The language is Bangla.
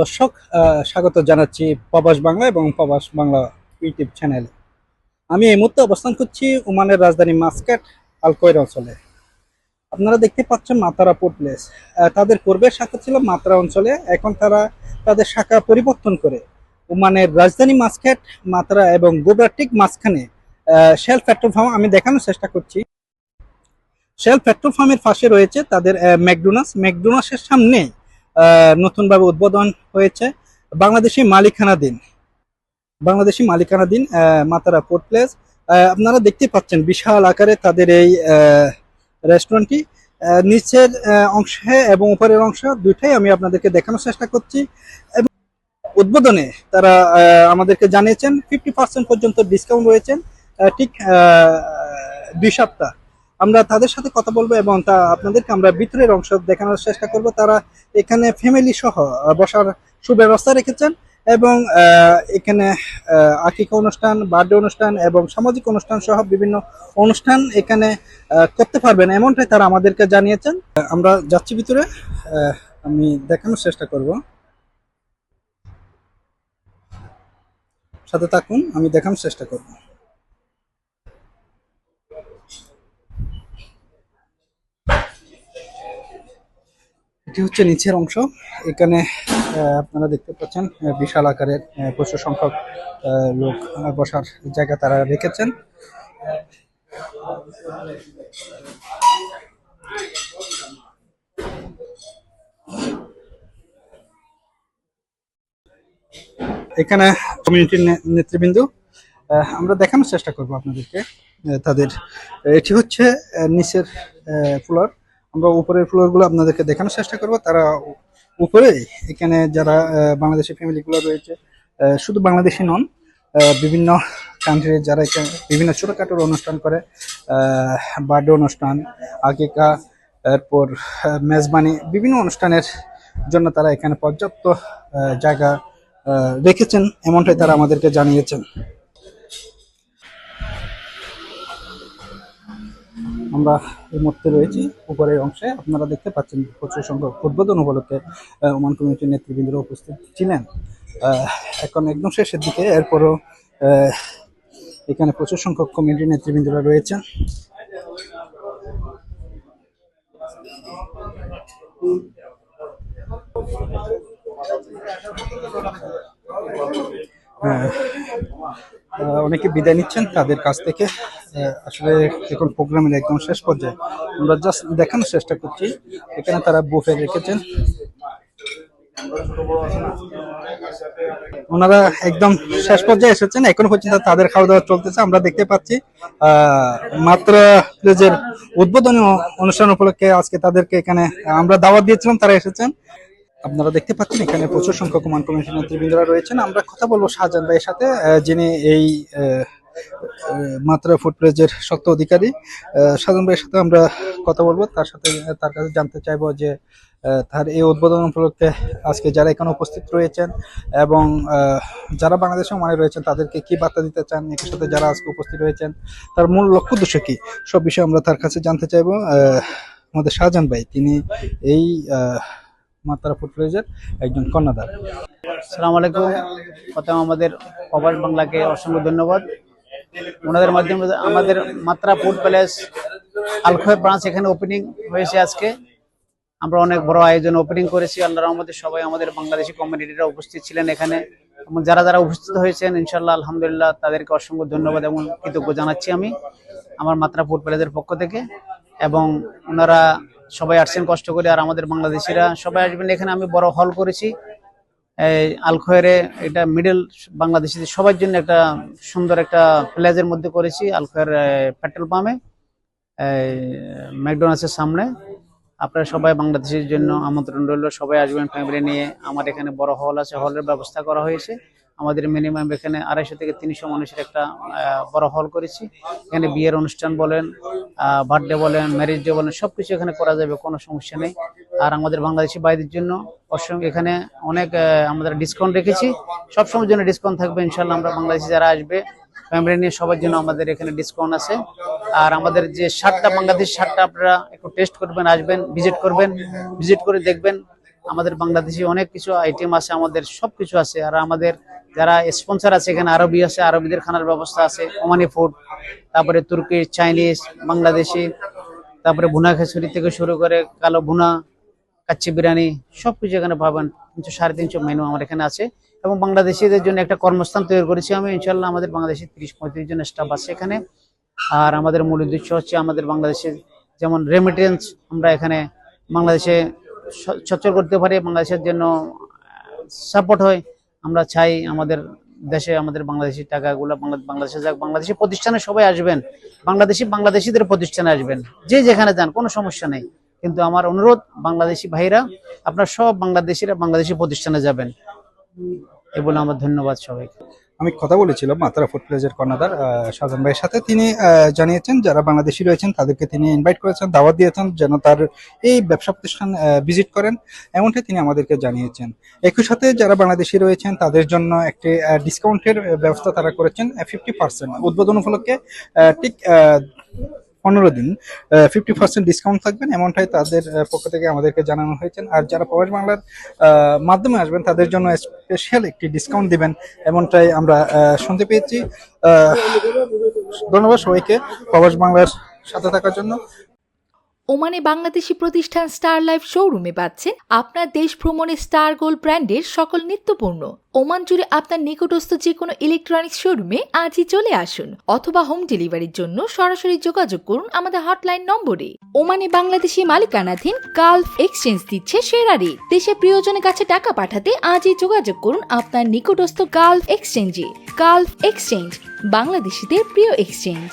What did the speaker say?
দর্শক স্বাগত জানাচ্ছি প্রবাস বাংলা এবং প্রবাস বাংলা ইউটিউব চ্যানেলে। আমি এই মুহূর্তে অবস্থান করছি ওমানের রাজধানী মাস্কাট, আলকোয়ের অঞ্চলে। আপনারা দেখতে পাচ্ছেন মাতারা পোর্ট প্লেস। তাদের পূর্বের শাখা ছিল মাত্রা অঞ্চলে। এখন তারা তাদের শাখা পরিবর্তন করে ওমানের রাজধানী মাস্কাট, মাত্রা এবং গোবরা ঠিক মাঝখানে শেল পেট্রোল পাম্প আমি দেখানোর চেষ্টা করছি। শেল পেট্রোল পাম্পের পাশে রয়েছে তাদের ম্যাকডোনাস ম্যাকডোনাসের সামনে নতুনভাবে উদ্বোধন হয়েছে। বাংলাদেশি মালিকানাধীন বাংলাদেশি মালিকানাধীন মাতারা পোর্ট প্লেস আপনারা দেখতে পাচ্ছেন বিশাল আকারে তাদের এই রেস্টুরেন্টটি। নিচের অংশে এবং উপরের অংশ দুইটাই আমি আপনাদেরকে দেখানোর চেষ্টা করছি। এবং উদ্বোধনে তারা আমাদেরকে জানিয়েছেন ফিফটি পার্সেন্ট পর্যন্ত ডিসকাউন্ট রয়েছেন ঠিক দুই সপ্তাহ। আমরা তাদের সাথে কথা বলব এবং তা আপনাদেরকে আমরা ভিতরের অংশ দেখানোর চেষ্টা করব। তারা এখানে ফ্যামিলি সহ বসার সুব্যবস্থা রেখেছেন এবং এখানে আকিকা অনুষ্ঠান বার্থডে অনুষ্ঠান এবং সামাজিক অনুষ্ঠান সহ বিভিন্ন অনুষ্ঠান এখানে করতে পারবেন এমনটাই তারা আমাদেরকে জানিয়েছেন। আমরা যাচ্ছি ভিতরে আমি দেখানোর চেষ্টা করব। সাথে থাকুন, আমি দেখানোর চেষ্টা করব। এটি হচ্ছে নিচের অংশ। এখানে আপনারা দেখতে পাচ্ছেন বিশাল আকারের প্রচুর সংখ্যক লোক বসার জায়গা তারা রেখেছেন। এখানে কমিউনিটির নেতৃবৃন্দ আমরা দেখানোর চেষ্টা করব আপনাদেরকে তাদের। এটি হচ্ছে নিচের ফ্লোর আমরা উপরের ফ্লোরগুলো আপনাদেরকে দেখানোর চেষ্টা করব। তারা উপরে, এখানে যারা বাংলাদেশি ফ্যামিলিগুলো রয়েছে শুধু বাংলাদেশি নন বিভিন্ন কান্ট্রির যারা এখানে, বিভিন্ন ছোটখাটোর অনুষ্ঠান করে বার্থডে অনুষ্ঠান আকিকা এরপর মেজবানি, বিভিন্ন অনুষ্ঠানের জন্য তারা এখানে পর্যাপ্ত জায়গা রেখেছেন, এমনটাই তারা আমাদেরকে জানিয়েছেন। আমরা এই মুহূর্তে রয়েছি। উপরের অংশে আপনারা দেখতে পাচ্ছেন প্রচুর সংখ্যক উদ্বোধন উপলক্ষে ওমান কমিউনিটির নেতৃবৃন্দরা উপস্থিত ছিলেন। এখন একদম শেষের দিকে এরপরও এখানে প্রচুর সংখ্যক কমিউনিটির নেতৃবৃন্দরা রয়েছেন। আহ, অনেকে বিদায় নিচ্ছেন তাদের কাছ থেকে। আসলে এখন প্রোগ্রামের একদম শেষ পর্যায়ে। আমরা জাস্ট দেখানোর চেষ্টা করছি। এখানে তারা বুফে রেখেছেন। ওনারা একদম শেষ পর্যায়ে এসেছেন। এখনও পর্যন্ত তাদের খাওয়া দাওয়া চলতেছে। আমরা দেখতে পাচ্ছি মাত্র প্লেজের উদ্বোধনী অনুষ্ঠান উপলক্ষে আজকে তাদেরকে এখানে আমরা দাওয়াত দিয়েছিলাম, তারা এসেছেন। আপনারা দেখতে পাচ্ছেন এখানে প্রচুর সংখ্যক মান কমিশন নেতৃবৃন্দরা রয়েছেন। আমরা কথা বলব শাহজাহান ভাইয়ের সাথে যিনি এই মাত্রা ফুড প্লেজের শক্ত অধিকারী। আহ, শাহজাহান ভাইয়ের সাথে আমরা কথা বলব। তার সাথে তার কাছে জানতে চাইব যে তার এই উদ্বোধন উপলক্ষে আজকে যারা এখানে উপস্থিত রয়েছেন এবং যারা বাংলাদেশে মানে রয়েছেন তাদেরকে কি বার্তা দিতে চান? একই সাথে যারা আজকে উপস্থিত রয়েছেন তার মূল লক্ষ্য উদ্দেশ্য কী? সব বিষয়ে আমরা তার কাছে জানতে চাইব। আমাদের শাহজাহান ভাই তিনি এই মাতারা ফুড প্লেজের একজন কর্ণধার। সালাম আলাইকুম প্রথম আমাদের প্রবাস বাংলাকে অসংখ্য ধন্যবাদ। ওনাদের মাধ্যমে আমাদের মাত্রা ফুড প্যালেস আলখোয় ব্রাঞ্চ এখানে ওপেনিং হয়েছে আজকে। আমরা অনেক বড় আয়োজন ওপেনিং করেছি। আল্লাহর আমাদের সবাই আমাদের বাংলাদেশি কমিউনিটিরা উপস্থিত ছিলেন এখানে। এবং যারা যারা উপস্থিত হয়েছেন ইনশাল্লাহ আলহামদুলিল্লাহ, তাদেরকে অসংখ্য ধন্যবাদ এবং কৃতজ্ঞ জানাচ্ছি আমি, আমার মাত্রা ফুড প্যালেসের পক্ষ থেকে। এবং ওনারা সবাই আসছেন কষ্ট করে আর আমাদের বাংলাদেশিরা সবাই আসবেন। এখানে আমি বড় হল করেছি। আলখয়েরে এটা মিডল বাংলাদেশিদের সবার জন্য একটা সুন্দর একটা প্লেজের মধ্যে করেছি, আলখয়ের পেট্রোল পাম্পে ম্যাকডোনাল্ডসের সামনে। আপনারা সবাই বাংলাদেশের জন্য আমন্ত্রণ রইল। সবাই আসবেন ফ্যামিলি নিয়ে। আমার এখানে বড় হল আছে। হলের ব্যবস্থা করা হয়েছে। আমাদের মিনিমাম এখানে আড়াইশো থেকে তিনশো মানুষের একটা বড় হল করেছি। এখানে বিয়ের অনুষ্ঠান বলেন বার্থডে বলেন ম্যারেজ ডে বলেন, সবকিছু এখানে করা যাবে, কোনো সমস্যা নেই। আর আমাদের বাংলাদেশি বাইদের জন্য অসংখ্য এখানে অনেক আমাদের ডিসকাউন্ট রেখেছি। সব সময়ের জন্য ডিসকাউন্ট থাকবে ইনশাল্লাহ আমরা বাংলাদেশি যারা আসবে ফ্যামিলি নিয়ে সবার জন্য আমাদের এখানে ডিসকাউন্ট আছে। আর আমাদের যে শার্টটা বাংলাদেশ শার্টটা আপনারা একটু টেস্ট করবেন, আসবেন ভিজিট করবেন ভিজিট করে দেখবেন। আমাদের বাংলাদেশি অনেক কিছু আইটেম আছে, আমাদের সব কিছু আছে। আর আমাদের যারা স্পন্সর আছে, এখানে আরবি আছে, আরবিদের খানার ব্যবস্থা আছে ওমানি ফুড তারপরে তুর্কি চাইনিজ বাংলাদেশি তারপরে ভুনা খিচুড়ি থেকে শুরু করে কালো ভুনা, কাচ্চি বিরিয়ানি, সবকিছু এখানে পাবেন। তিনশো, সাড়ে তিনশো মেনু আমার এখানে আছে। এবং বাংলাদেশিদের জন্য একটা কর্মস্থান তৈরি করেছি আমি ইনশাল্লাহ আমাদের বাংলাদেশে তিরিশ, পঁয়ত্রিশ জন স্টাফ আছে এখানে। আর আমাদের মূল উদ্দেশ্য হচ্ছে আমাদের বাংলাদেশে যেমন রেমিটেন্স আমরা এখানে বাংলাদেশে সচ্ছল করতে পারে, বাংলাদেশের জন্য সাপোর্ট হয়। আমরা চাই আমাদের দেশে, আমাদের বাংলাদেশি টাকাগুলো, বাংলা- বাংলাদেশে যাক, বাংলাদেশি প্রতিষ্ঠানে সবাই আসবেন। বাংলাদেশি, বাংলাদেশিদের প্রতিষ্ঠানে আসবেন। যে যেখানে যান, কোনো সমস্যা নেই। কিন্তু আমার অনুরোধ, বাংলাদেশি ভাইরা, আপনার সব বাংলাদেশিরা বাংলাদেশি প্রতিষ্ঠানে যাবেন। এ বলে আমার ধন্যবাদ সবাইকে। আমি কথা বলেছিলাম মাত্রা ফুড প্লেজের কর্ণাদার সাজান ভাইয়ের সাথে। তিনি জানিয়েছেন যারা বাংলাদেশি রয়েছেন তাদেরকে তিনি ইনভাইট করেছেন, দাওয়াত দিয়েছেন যেন তার এই ব্যবসা প্রতিষ্ঠান ভিজিট করেন। এমনটাই তিনি আমাদেরকে জানিয়েছেন। একই সাথে যারা বাংলাদেশি রয়েছেন তাদের জন্য একটি ডিসকাউন্টের ব্যবস্থা তারা করেছেন ফিফটি পার্সেন্ট উদ্বোধন উপলক্ষে ঠিক পনেরো দিন ফিফটি পার্সেন্ট ডিসকাউন্ট থাকবেন। এমনটাই তাদের পক্ষ থেকে আমাদেরকে জানানো হয়েছে। আর যারা প্রবাস বাংলার মাধ্যমে আসবেন, তাদের জন্য স্পেশাল একটি ডিসকাউন্ট দিবেন। এমনটাই আমরা শুনতে পেয়েছি। ধন্যবাদ সবাইকে প্রবাস বাংলার সাথে থাকার জন্য। ওমানে বাংলাদেশি প্রতিষ্ঠান স্টার লাইফ শোরুমে পাচ্ছেন আপনার দেশ ভ্রমণে স্টার গোল্ড ব্র্যান্ডের সকল নিত্যপণ্য ওমান জুড়ে আপনার নিকটস্থ যে কোনো ইলেকট্রনিক্স শোরুমে আজই চলে আসুন অথবা হোম ডেলিভারির জন্য সরাসরি যোগাযোগ করুন আমাদের হটলাইন নম্বরে। ওমানে বাংলাদেশি মালিকানাধীন গালফ এক্সচেঞ্জ দিচ্ছে সেরা রেট দেশে প্রিয়জনের কাছে টাকা পাঠাতে আজই যোগাযোগ করুন আপনার নিকটস্থ গালফ এক্সচেঞ্জে গালফ এক্সচেঞ্জ বাংলাদেশিদের প্রিয় এক্সচেঞ্জ